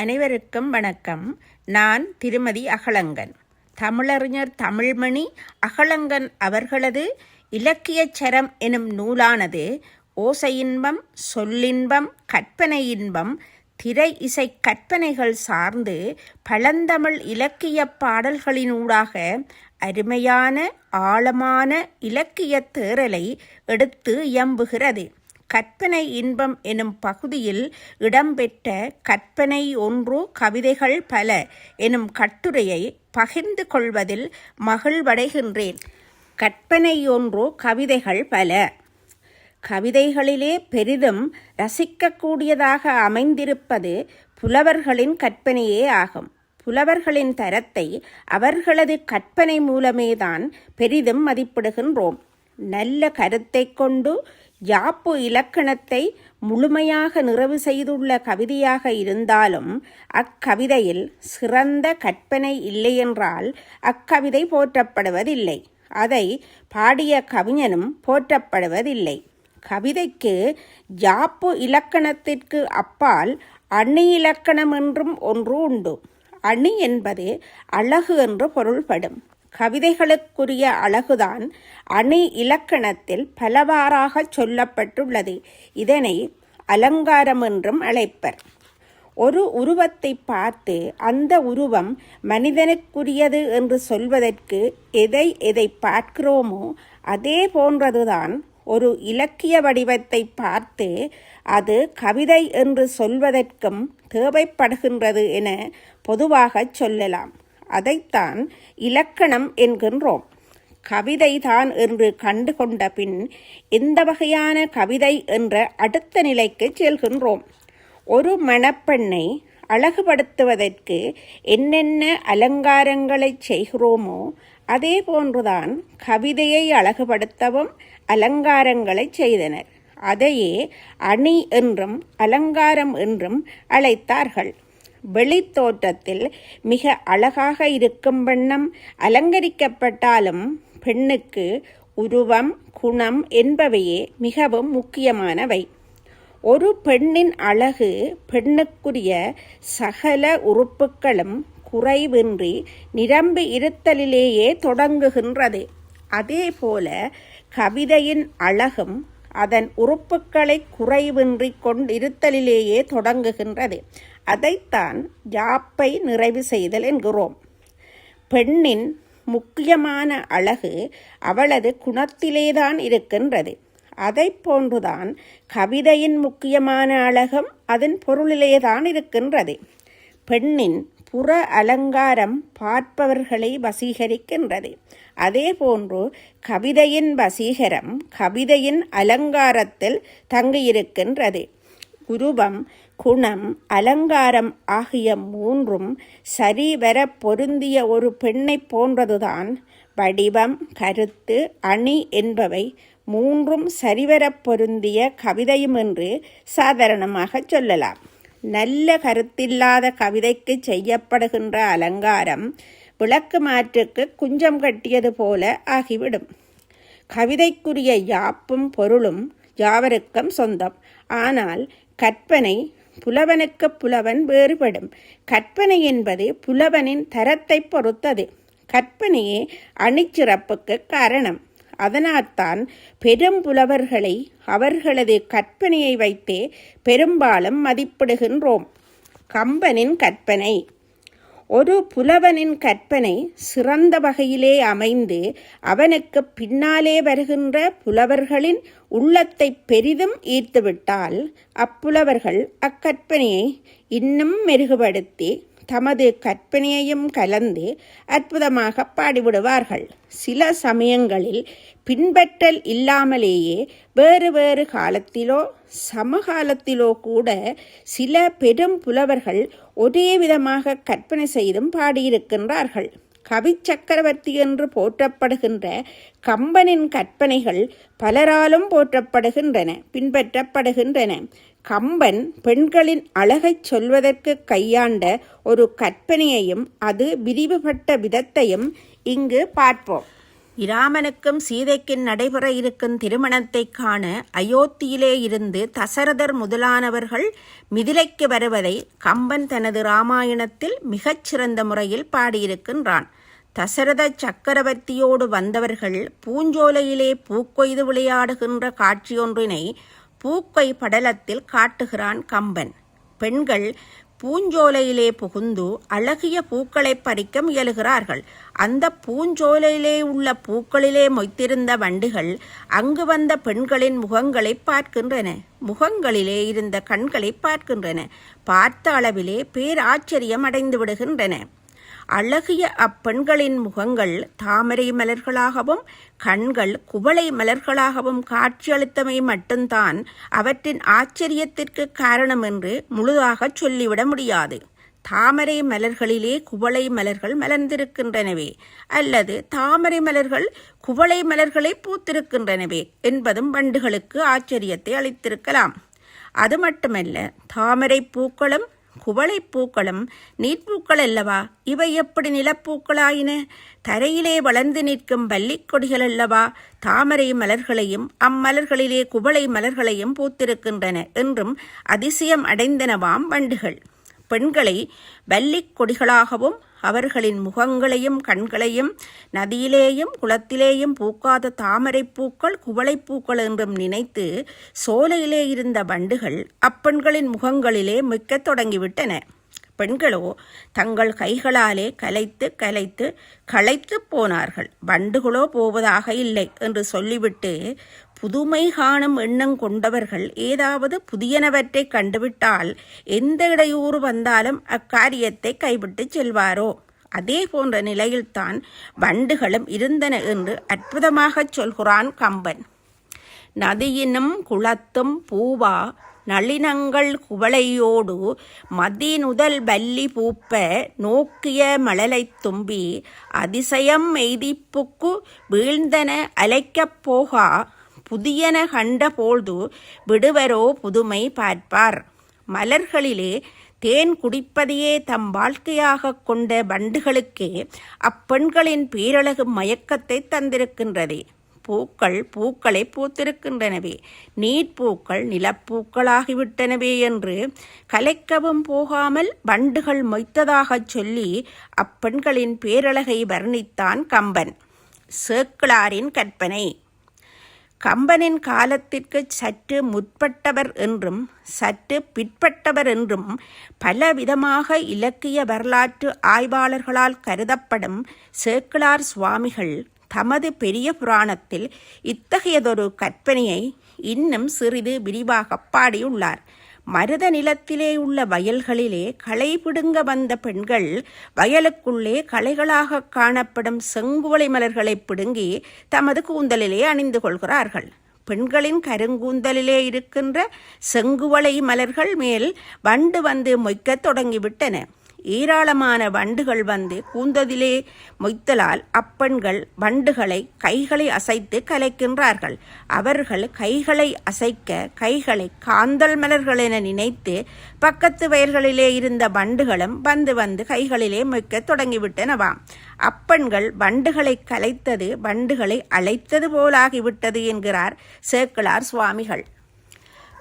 அனைவருக்கும் வணக்கம். நான் திருமதி அகலங்கன். தமிழறிஞர் தமிழ்மணி அகலங்கன் அவர்களது இலக்கியச் சரம் எனும் நூலானது ஓசையின்பம் சொல்லின்பம் கற்பனை இன்பம் திரை இசை கற்பனைகள் சார்ந்து பழந்தமிழ் இலக்கியப் பாடல்களினூடாக அருமையான ஆழமான இலக்கியத் தேறலை எடுத்து இயம்புகிறது. கற்பனை இன்பம் எனும் பகுதியில் இடம்பெற்ற கற்பனை ஒன்று கவிதைகள் பல எனும் கட்டுரையை பகிர்ந்து கொள்வதில் மகிழ்வடைகின்றேன். கற்பனை ஒன்று கவிதைகள் பல. கவிதைகளிலே பெரிதும் ரசிக்கக்கூடியதாக அமைந்திருப்பது புலவர்களின் கற்பனையே ஆகும். புலவர்களின் தரத்தை அவர்களது கற்பனை மூலமேதான் பெரிதும் மதிப்பிடுகின்றோம். நல்ல கருத்தை கொண்டு யாப்பு இலக்கணத்தை முழுமையாக நிறைவு செய்துள்ள கவிதையாக இருந்தாலும் அக்கவிதையில் சிறந்த கற்பனை இல்லையென்றால் அக்கவிதை போற்றப்படுவதில்லை. அதை பாடிய கவிஞனும் போற்றப்படுவதில்லை. கவிதைக்கு யாப்பு இலக்கணத்திற்கு அப்பால் அணி இலக்கணம் என்றும் ஒன்று உண்டு. அணி என்பது அழகு என்று பொருள்படும். கவிதைகளுக்குரிய அழகுதான் அணி இலக்கணத்தில் பலவாறாக சொல்லப்பட்டுள்ளது. இதனை அலங்காரம் என்றும் அழைப்பர். ஒரு உருவத்தை பார்த்து அந்த உருவம் மனிதனுக்குரியது என்று சொல்வதற்கு எதை எதை பார்க்கிறோமோ அதே போன்றதுதான் ஒரு இலக்கிய வடிவத்தை பார்த்து அது கவிதை என்று சொல்வதற்கும் தேவைப்படுகின்றது என பொதுவாக சொல்லலாம். அதைத்தான் இலக்கணம் என்கின்றோம். கவிதைதான் என்று கண்டு கொண்ட பின் எந்த வகையான கவிதை என்ற அடுத்த நிலைக்கு செல்கின்றோம். ஒரு மணப்பெண்ணை அழகுபடுத்துவதற்கு என்னென்ன அலங்காரங்களை செய்கிறோமோ அதே போன்றுதான் கவிதையை அழகுபடுத்தவும் அலங்காரங்களை செய்தனர். அதையே அணி என்றும் அலங்காரம் என்றும் அழைத்தார்கள். வெளித்தோற்றத்தில் மிக அழகாக இருக்கும் வண்ணம் அலங்கரிக்கப்பட்டாலும் பெண்ணுக்கு உருவம் குணம் என்பவையே மிகவும் முக்கியமானவை. ஒரு பெண்ணின் அழகு பெண்ணுக்குரிய சகல உறுப்புகளும் குறைவின்றி நிரம்பி இருத்தலிலேயே தொடங்குகின்றது. அதேபோல கவிதையின் அழகும் அதன் உறுப்புகளை குறைவின்றி கொண்டிருத்தலிலேயே தொடங்குகின்றது. அதைத்தான் யாப்பை நிறைவு செய்தல் என்கிறோம். பெண்ணின் முக்கியமான அழகு அவளது குணத்திலேதான் இருக்கின்றது. அதை போன்றுதான் கவிதையின் முக்கியமான அழகும் அதன் பொருளிலேதான் இருக்கின்றது. பெண்ணின் புற அலங்காரம் பார்ப்பவர்களை வசீகரிக்கின்றது. அதேபோன்று கவிதையின் வசீகரம் கவிதையின் அலங்காரத்தில் தங்கியிருக்கின்றது. குருபம் குணம் அலங்காரம் ஆகிய மூன்றும் சரிவர பொருந்திய ஒரு பெண்ணை போன்றதுதான். வடிவம் கருத்து அணி என்பவை மூன்றும் சரிவரப் பொருந்திய கவிதையும் என்று சாதாரணமாக சொல்லலாம். நல்ல கருத்தில்லாத கவிதைக்கு செய்யப்படுகின்ற அலங்காரம் விளக்கு மாற்றுக்கு குஞ்சம் கட்டியது போல ஆகிவிடும். கவிதைக்குரிய யாப்பும் பொருளும் யாவருக்கும் சொந்தம். ஆனால் கற்பனை புலவனுக்கு புலவன் வேறுபடும். கற்பனை என்பது புலவனின் தரத்தை பொறுத்தது. கற்பனையே அணிச்சிறப்புக்கு காரணம். அதனால்தான் பெரும் புலவர்களை அவர்களது கற்பனையை வைத்தே பெரும்பாலும் மதிப்பிடுகின்றோம். கம்பனின் கற்பனை. ஒரு புலவனின் கற்பனை சிறந்த வகையிலே அமைந்து அவனுக்கு பின்னாலே வருகின்ற புலவர்களின் உள்ளத்தை பெரிதும் ஈர்த்துவிட்டால் அப்புலவர்கள் அக்கற்பனையை இன்னும் மெருகுபடுத்தி தமது கற்பனையையும் கலந்து அற்புதமாக பாடிவிடுவார்கள். சில சமயங்களில் பின்பற்றல் இல்லாமலேயே வேறு வேறு காலத்திலோ சமகாலத்திலோ கூட சில பெரும் புலவர்கள் ஒரே விதமாக கற்பனை செய்தும் பாடியிருக்கின்றார்கள். கவி சக்கரவர்த்தி என்று போற்றப்படுகின்ற கம்பனின் கற்பனைகள் பலராலும் போற்றப்படுகின்றன பின்பற்றப்படுகின்றன. கம்பன் பெண்களின் அழகைச் சொல்வதற்கு கையாண்ட ஒரு கற்பனையையும் அது விரிவுபட்ட விதத்தையும் இங்கு பார்ப்போம். இராமனுக்கும் சீதைக்கும் நடைபெற இருக்கும் திருமணத்தை காண அயோத்தியிலே இருந்து தசரதர் முதலானவர்கள் மிதிலைக்கு வருவதை கம்பன் தனது ராமாயணத்தில் மிகச்சிறந்த முறையில் பாடியிருக்கின்றான். தசரத சக்கரவர்த்தியோடு வந்தவர்கள் பூஞ்சோலையிலே பூக்கொய்து விளையாடுகின்ற காட்சியொன்றினை பூக்கொய் படலத்தில் காட்டுகிறான் கம்பன். பெண்கள் பூஞ்சோலையிலே புகுந்து அழகிய பூக்களை பறிக்க முயலுகிறார்கள். அந்த பூஞ்சோலையிலே உள்ள பூக்களிலே மொய்த்திருந்த வண்டுகள் அங்கு வந்த பெண்களின் முகங்களை பார்க்கின்றன. முகங்களிலே இருந்த கண்களை பார்க்கின்றன. பார்த்த அளவிலே பேராச்சரியம் அடைந்து விடுகின்றன. அழகிய அப்பெண்களின் முகங்கள் தாமரை மலர்களாகவும் கண்கள் குவளை மலர்களாகவும் காட்சியளித்தமை மட்டும்தான் அவற்றின் ஆச்சரியத்திற்கு காரணம் என்று முழுதாக சொல்லிவிட முடியாது. தாமரை மலர்களிலே குவளை மலர்கள் மலர்ந்திருக்கின்றனவே அல்லது தாமரை மலர்கள் குவளை மலர்களை பூத்திருக்கின்றனவே என்பதும் வண்டுகளுக்கு ஆச்சரியத்தை அளித்திருக்கலாம். அது மட்டுமல்ல தாமரை பூக்களும் குவளைப் பூக்களும் நீர்ப்பூக்கள் அல்லவா? இவை எப்படி நிலப்பூக்களாயின தரையிலே வளர்ந்து நிற்கும் பல்லிக் அல்லவா? தாமரை மலர்களையும் அம்மலர்களிலே குவளை மலர்களையும் பூத்திருக்கின்றன என்றும் அதிசயம் அடைந்தனவாம் வண்டுகள். பெண்களை வள்ளிக் கொடிகளாகவும் அவர்களின் முகங்களையும் கண்களையும் நதியிலேயும் குளத்திலேயும் பூக்காத தாமரை பூக்கள் குவளைப்பூக்கள் என்றும் நினைத்து சோலையிலே இருந்த வண்டுகள் அப்பெண்களின் முகங்களிலே மிக்கத் தொடங்கிவிட்டன. பெண்களோ தங்கள் கைகளாலே கலைத்து கலைத்து களைத்து போனார்கள். வண்டுகளோ போவதாக இல்லை என்று சொல்லிவிட்டு புதுமை காணும் எண்ணம் கொண்டவர்கள் ஏதாவது புதியனவற்றை கண்டுவிட்டால் எந்த இடையூறு வந்தாலும் அக்காரியத்தை கைவிட்டு செல்வாரோ? அதே போன்ற நிலையில்தான் வண்டுகளும் இருந்தன என்று அற்புதமாகச் சொல்கிறான் கம்பன். நதியினும் குளத்தும் பூவா நளினங்கள் குவளையோடு மதிநுதல் வல்லி பூப்ப நோக்கிய மழலைத் தும்பி அதிசயம் எய்திப்புக்கு வீழ்ந்தன அலைக்கப் போகா புதியன கண்டபோழ்து விடுவரோ புதுமை பார்ப்பார். மலர்களிலே தேன் குடிப்பதையே தம் வாழ்க்கையாக கொண்ட பண்டுகளுக்கே அப்பெண்களின் பேரழகு மயக்கத்தை தந்திருக்கின்றதே. பூக்கள் பூக்களை பூத்திருக்கின்றனவே. நீர்ப்பூக்கள் நிலப்பூக்களாகிவிட்டனவே என்று கலைக்கவும் போகாமல் வண்டுகள் மொய்த்ததாகச் சொல்லி அப்பெண்களின் பேரழகை வர்ணித்தான் கம்பன். சேக்கிளாரின் கற்பனை. கம்பனின் காலத்திற்கு சற்று முற்பட்டவர் என்றும் சற்று பிற்பட்டவர் என்றும் பலவிதமாக இலக்கிய வரலாற்று ஆய்வாளர்களால் கருதப்படும் சேக்கிளார் சுவாமிகள் தமது பெரிய புராணத்தில் இத்தகையதொரு கற்பனையை இன்னும் சிறிது விரிவாக பாடியுள்ளார். மருத நிலத்திலே உள்ள வயல்களிலே களை பிடுங்க வந்த பெண்கள் வயலுக்குள்ளே களைகளாக காணப்படும் செங்குவளை மலர்களை பிடுங்கி தமது கூந்தலிலே அணிந்து கொள்கிறார்கள். பெண்களின் கருங்கூந்தலிலே இருக்கின்ற செங்குவளை மலர்கள் மேல் வண்டு வந்து மொய்க்கத் தொடங்கிவிட்டன. ஏராளமான வண்டுகள் வந்து கூந்ததிலே மொய்த்தலால் அப்பெண்கள் வண்டுகளை கைகளை அசைத்து கலைக்கின்றார்கள். அவர்கள் கைகளை அசைக்க கைகளை காந்தல் மலர்கள் என நினைத்து பக்கத்து வயல்களிலே இருந்த வண்டுகளும் வந்து வந்து கைகளிலே மொய்க்க தொடங்கிவிட்டனவாம் அப்பெண்கள் வண்டுகளை கலைத்தது வண்டுகளை அழைத்தது போலாகிவிட்டது என்கிறார் சேக்கலார் சுவாமிகள்.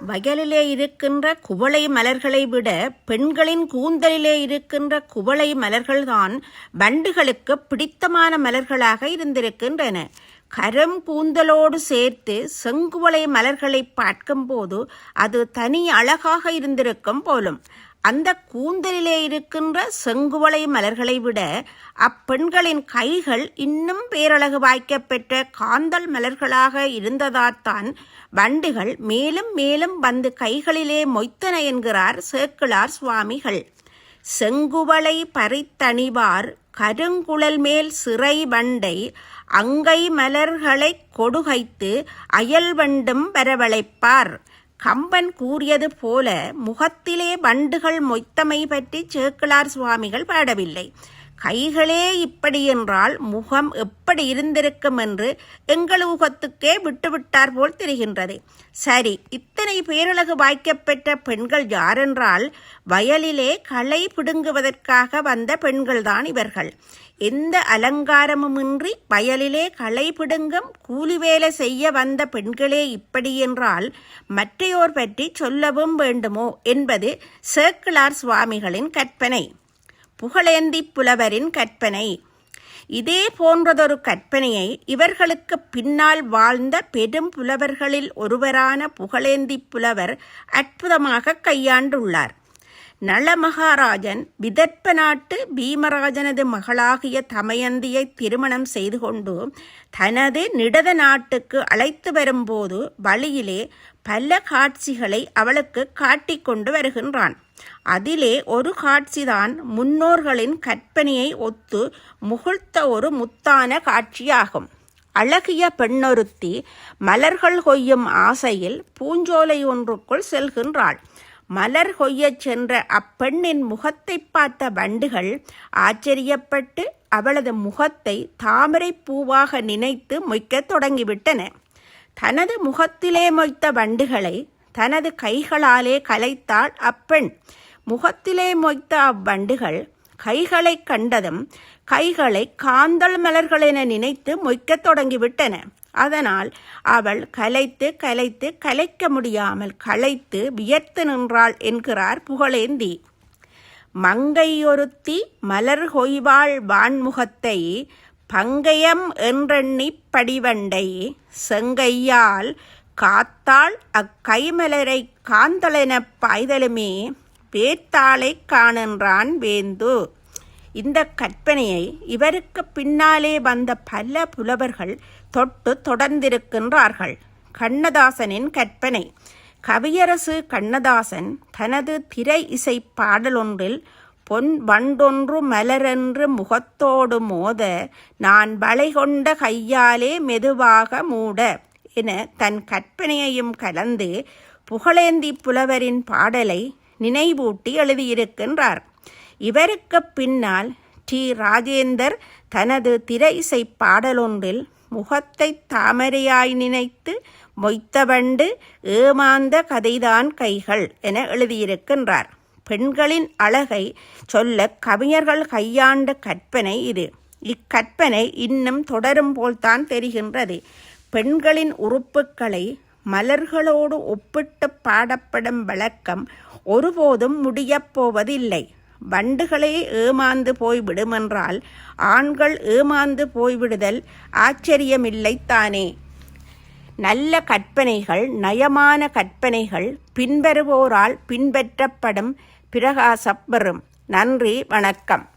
வயலிலே இருக்கின்ற குவளை மலர்களை விட பெண்களின் கூந்தலிலே இருக்கின்ற குவளை மலர்கள்தான் வண்டுகளுக்கு பிடித்தமான மலர்களாக இருந்திருக்கின்றன. கரம் கூந்தலோடு சேர்த்து செங்குவளை மலர்களை பார்க்கும்போது அது தனி அழகாக இருந்திருக்கும் போலும். அந்த கூந்தலிலே இருக்கின்ற செங்குவளை மலர்களை விட அப்பெண்களின் கைகள் இன்னும் பேரழகு வாய்க்கப்பெற்ற காந்தல் மலர்களாக இருந்ததால்தான் வண்டுகள் மேலும் மேலும் வந்து கைகளிலே மொய்த்தன என்கிறார் சேக்கிழார் சுவாமிகள். செங்குவளை பறித்தணிவார் கருங்குழல் மேல் சிறை வண்டை அங்கை மலர்களைக் கொடுகைத்து அயல் வண்டும் வரவழைப்பார். கம்பன் கூறியது போல முகத்திலே வண்டுகள் மொய்த்தமை பற்றி சேக்கிழார் சுவாமிகள் பாடவில்லை. கைகளே இப்படி என்றால் முகம் எப்படி இருந்திருக்கும் என்று எங்கள் ஊகத்துக்கே விட்டுவிட்டார் போல் தெரிகின்றது. சரி இத்தனை பேரழகு வாய்க்கப்பெற்ற பெண்கள் யாரென்றால் வயலிலே களை பிடுங்குவதற்காக வந்த பெண்கள்தான் இவர்கள். எந்த அலங்காரமுமின்றி வயலிலே களை பிடுங்கும் கூலி வேலை செய்ய வந்த பெண்களே இப்படி என்றால் மற்றையோர் பற்றி சொல்லவும் வேண்டுமோ என்பது சேக்கிழார் சுவாமிகளின் கற்பனை. புகழேந்தி புலவரின் கற்பனை. இதே போன்றதொரு கற்பனையை இவர்களுக்கு பின்னால் வாழ்ந்த பெரும் புலவர்களில் ஒருவரான புகழேந்தி புலவர் அற்புதமாக கையாண்டுள்ளார். நளமகாராஜன் விதர்ப்ப நாட்டு பீமராஜனது மகளாகிய தமயந்தியை திருமணம் செய்து கொண்டு தனது நிடத நாட்டுக்கு அழைத்து வரும்போது வழியிலே பல காட்சிகளை அவளுக்கு காட்டிக் கொண்டு வருகின்றான். அதிலே ஒரு காட்சிதான் முன்னோர்களின் கற்பனையை ஒத்து முகிழ்த்த ஒரு முத்தான காட்சியாகும். அழகிய பெண்ணொருத்தி மலர்கள் கொய்யும் ஆசையில் பூஞ்சோலை ஒன்றுக்குள் செல்கின்றாள். மலர் கொய்யச் சென்ற அப்பெண்ணின் முகத்தை பார்த்த வண்டுகள் ஆச்சரியப்பட்டு அவளது முகத்தை தாமரை பூவாக நினைத்து மொய்க்கத் தொடங்கிவிட்டன. தனது முகத்திலே மொய்த்த வண்டுகளை தனது கைகளாலே கலைத்தாள் அப்பெண். முகத்திலே மொய்த்த அவ்வண்டுகள் கைகளை கண்டதும் கைகளை காந்தள் மலர்கள் என நினைத்து மொய்க்கத் தொடங்கிவிட்டன. அதனால் அவள் கலைத்து கலைத்து கலைக்க முடியாமல் களைத்து வியர்த்து நின்றாள் என்கிறார் புகழேந்தி. மங்கையொருத்தி மலர் கொய்வாள் வான்முகத்தை பங்கயம் என்றெண்ணிப் படிவண்டை செங்கையால் காத்தாள் அக்கைமலரை காந்தளெனப் பாய்தலுமே வேத்தாளைக் காணென்றான் வேந்து. இந்த கற்பனையை இவருக்கு பின்னாலே வந்த பல புலவர்கள் தொட்டு தொடர்ந்திருக்கின்றார்கள். கண்ணதாசனின் கற்பனை. கவியரசு கண்ணதாசன் தனது திரை இசை பாடலொன்றில் பொன் வண்டொன்று மலரென்று முகத்தோடு மோத நான் வளைகொண்ட கையாலே மெதுவாக மூட என தன் கற்பனையையும் கலந்து புகழேந்தி புலவரின் பாடலை நினைவூட்டி எழுதியிருக்கின்றார். இவருக்கு பின்னால் டி. ராஜேந்தர் தனது திரை இசை பாடலொன்றில் முகத்தை தாமரையாய் நினைத்து மொய்த்தவண்டு ஏமாந்த கதைதான் கைகள் என எழுதியிருக்கின்றார். பெண்களின் அழகை சொல்ல கவிஞர்கள் கையாண்ட கற்பனை இது. இக்கற்பனை இன்னும் தொடரும் போல்தான் தெரிகின்றது. பெண்களின் உறுப்புக்களை மலர்களோடு ஒப்பிட்டு பாடப்படும் வழக்கம் ஒருபோதும் முடியப் போவதில்லை. வண்டுகளே ஏமாந்து போய்விடுமென்றால் ஆண்கள் ஏமாந்து போய்விடுதல் ஆச்சரியமில்லைத்தானே நல்ல கற்பனைகள் நயமான கற்பனைகள் பின்வருவோரால் பின்பற்றப்படும் பிரகாசப் பெறும் நன்றி வணக்கம்.